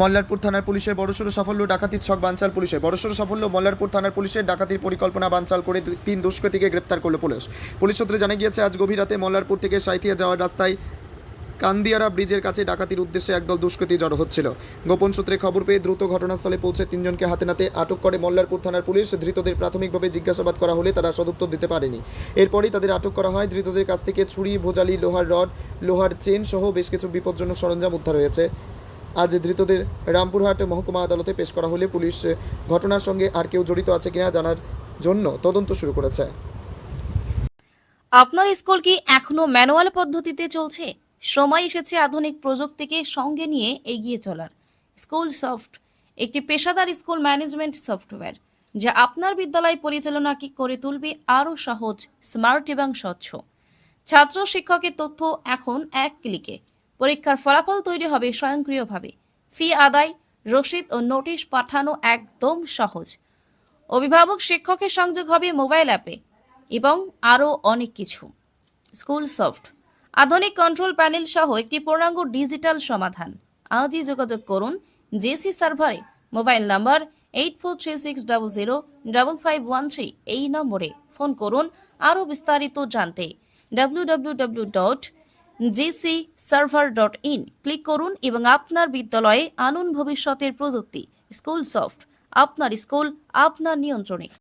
মল্লারপুর থানার পুলিশের বড়সড় সাফল্য ডাকাতির ছক বানচাল পুলিশের। বড়সড় সাফল্য মল্লারপুর থানার পুলিশের ডাকাতির পরিকল্পনা বানচাল করে তিন দুষ্কৃতীকে গ্রেপ্তার করল পুলিশ। পুলিশ সূত্রে জানা গিয়েছে, আজ গভীর রাতে মল্লারপুর থেকে সাঁইথিয়া যাওয়ার রাস্তায় কান্দিয়ারা ব্রিজের কাছে ডাকাতির উদ্দেশ্যে একদল দুষ্কৃতী জড়ো হচ্ছিল। গোপন সূত্রে খবর পেয়ে দ্রুত ঘটনাস্থলে পৌঁছে তিনজনকে হাতে নাতে আটক করে মল্লারপুর থানার পুলিশ। ধৃতদের প্রাথমিকভাবে জিজ্ঞাসাবাদ করা হলে তারা সদুত্তর দিতে পারেনি। এরপরই তাদের আটক করা হয়। ধৃতদের কাছ থেকে ছুরি, ভোজালি, লোহার রড, লোহার চেন সহ বেশ কিছু বিপজ্জনক সরঞ্জাম উদ্ধার হয়েছে। আজ ধৃতদের রামপুরহাট মহকুমা আদালতে পেশ করা হলে পুলিশ ঘটনার সঙ্গে আর কেউ জড়িত আছে কিনা জানার জন্য তদন্ত শুরু করেছে। আপনার স্কুল কি এখনও ম্যানুয়াল পদ্ধতিতে চলছে? সময় এসেছে আধুনিক প্রযুক্তিকে সঙ্গে নিয়ে এগিয়ে চলার। স্কুল সফট, একটি পেশাদার স্কুল ম্যানেজমেন্ট সফটওয়্যার, যা আপনার বিদ্যালয় পরিচালনাকে করে তুলবে আরও সহজ, স্মার্ট এবং স্বচ্ছ। ছাত্র শিক্ষকের তথ্য এখন এক ক্লিকে। পরীক্ষার ফলাফল তৈরি হবে স্বয়ংক্রিয়ভাবে। ফি আদায়, রসিদ ও নোটিশ পাঠানো একদম সহজ। অভিভাবক শিক্ষকের সংযোগ হবে মোবাইল অ্যাপে এবং আরও অনেক কিছু। School soft. আধুনিক কন্ট্রোল প্যানেল সহ একটি পূর্ণাঙ্গ ডিজিটাল সমাধান। আজই যোগাযোগ করুন জেসি সার্ভারে। Mobile number eight four three six double zero double five one three এই নম্বরে ফোন করুন। আরও বিস্তারিত জানতে W W W dot GC server dot in click করুন এবং আপনার বিদ্যালয়ে আনুন ভবিষ্যতের প্রযুক্তি, স্কুল সফট, আপনার স্কুল, আপনার নিয়ন্ত্রণে।